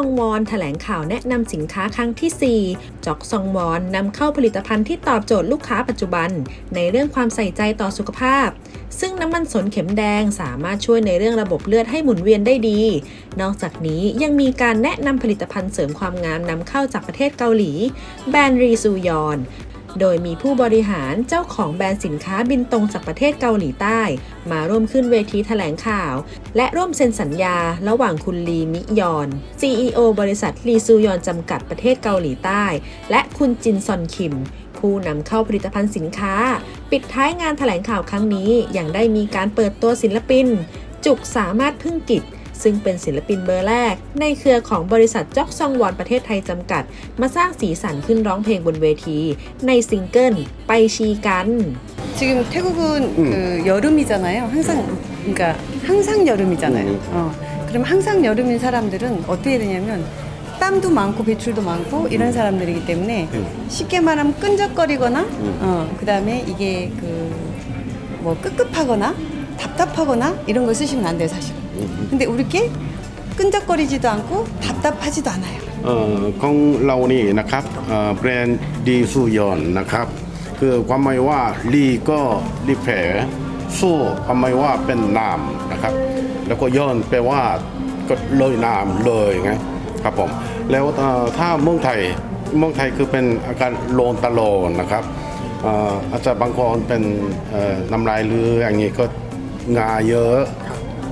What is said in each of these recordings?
องวอนแถลงข่าวแนะนำสินค้าครั้งที่ 4 จอกซองวอนนำเข้าผลิตภัณฑ์ที่ตอบโจทย์ลูกค้าปัจจุบัน ในเรื่องความใส่ใจต่อสุขภาพ ซึ่งน้ำมันสนเข็มแดงสามารถช่วยในเรื่องระบบเลือดให้หมุนเวียนได้ดี นอกจากนี้ยังมีการแนะนำผลิตภัณฑ์เสริมความงามนำเข้าจากประเทศเกาหลี แบรนด์รีซูยอน โดยมีผู้บริหารเจ้าของแบรนด์สินค้าบินตรงจากประเทศเกาหลีใต้ มาร่วมขึ้นเวทีแถลงข่าว และร่วมเซ็นสัญญาระหว่างคุณลีมิยอน CEO บริษัทลีซูยอนจำกัดประเทศเกาหลีใต้ และคุณจินซอนคิมผู้นำเข้าผลิตภัณฑ์สินค้า ปิดท้ายงานแถลงข่าวครั้งนี้ยังได้มีการเปิดตัวศิลปิน จุกสามารถพึ่งกิจ ซึ่งเป็นศิลปินเบอร์แรก ในเครือของบริษัทจ็อกซองวอนประเทศไทยจำกัด มาสร้างสีสันขึ้นร้องเพลงบนเวที ในซิงเกิล ไปชีกัน 지금 태국은 음. 그 여름이잖아요. 항상 그러니까 항상 여름이잖아요. 음. 어. 그럼 항상 여름인 사람들은 어떻게 되냐면 땀도 많고 배출도 많고 이런 사람들이기 때문에 음. 쉽게 말하면 끈적거리거나 음. 어, 그다음에 이게 그 뭐 끄급하거나 답답하거나 이런 거 쓰시면 안 돼요, 사실은. 음. 근데 우리 게 끈적거리지도 않고 답답하지도 않아요. เอ่อของเรานี่นะครับเอ่อแบรนด์ดีซูยอนนะครับ คือความหมายว่าลีก็รีแผลสู้ความหมายว่าเป็นน้ำนะครับ แล้วก็ย้อนแปลว่าก็เลยน้ำเลยไงครับผมแล้วเอ่อถ้าเมืองไทยเมืองไทยคือเป็นอาการโลนตะโลนนะครับเอ่ออาจจะบางคนเป็นเอ่อน้ำลายหรืออย่างนี้ก็งาเยอะเอ่อ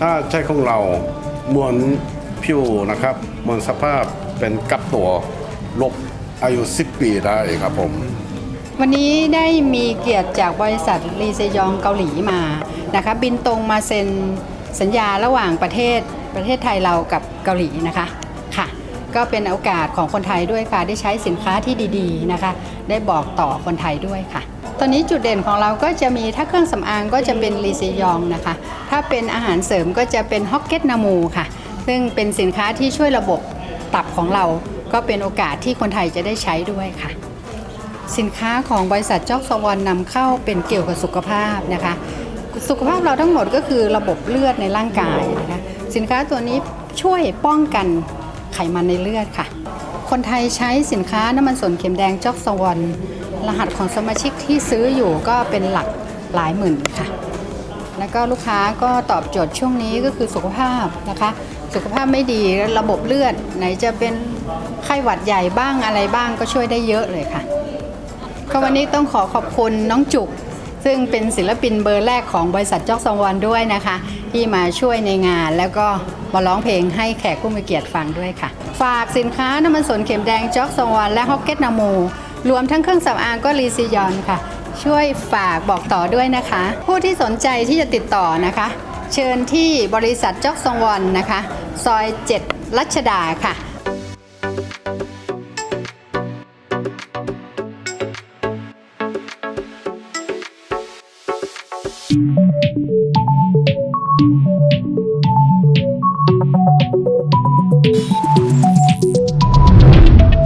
ถ้าใช่ของเราเหมือนผิวนะครับเหมือนสภาพเป็นกับตัวลบอายุ 10 ปีได้ครับผม วันนี้ได้มีเกียรติจากบริษัทรีเซยองเกาหลีมานะคะบินตรงมาเซ็นสัญญาระหว่างประเทศประเทศไทยเรากับเกาหลีนะคะค่ะ ก็เป็นโอกาสของคนไทยด้วยค่ะ ได้ใช้สินค้าที่ดีๆนะคะ ได้บอกต่อคนไทยด้วยค่ะ ตอนนี้จุดเด่นของเราก็จะมีถ้าเครื่องสำอางก็จะเป็นรีเซยองนะคะ ถ้าเป็นอาหารเสริมก็จะเป็นฮอกเก็ตนามูค่ะ ซึ่งเป็นสินค้าที่ช่วยระบบตับของเรา ก็เป็นโอกาสที่คนไทยจะได้ใช้ด้วยค่ะ สินค้าของบริษัทจอกสวรรณนำเข้าเป็นเกี่ยวกับสุขภาพนะคะ สุขภาพเราทั้งหมดก็คือระบบเลือดในร่างกายนะคะสินค้าตัวนี้ช่วยป้องกันไขมันในเลือดค่ะ คนไทยใช้สินค้าน้ำมันสนเข็มแดงจอกสวรรณ รหัสของสมาชิกที่ซื้ออยู่ก็เป็นหลักหลายหมื่นค่ะ แล้วก็ลูกค้าก็ตอบโจทย์ช่วงนี้ก็คือสุขภาพนะคะ สุขภาพไม่ดีระบบเลือด ไหนจะเป็นไข้หวัดใหญ่บ้างอะไรบ้างก็ช่วยได้เยอะเลยค่ะ ก็วันนี้ต้องขอขอบคุณน้องจุก ซึ่งเป็นศิลปินเบอร์แรกของบริษัทจอกซองวันด้วยนะคะ ที่มาช่วยในงานแล้วก็มาร้องเพลงให้แขกผู้มีเกียรติฟังด้วยค่ะ ฝากสินค้าน้ำมันสนเข็มแดงจอกซองวันและฮอกเก็ตนาโม รวมทั้งเครื่องสำอางก็รีซิยอนค่ะ ช่วยฝากบอกต่อด้วยนะคะ ผู้ที่สนใจที่จะติดต่อนะคะ เชิญที่บริษัทจอกซองวันนะคะ ซอย 7 รัชดาค่ะ Thank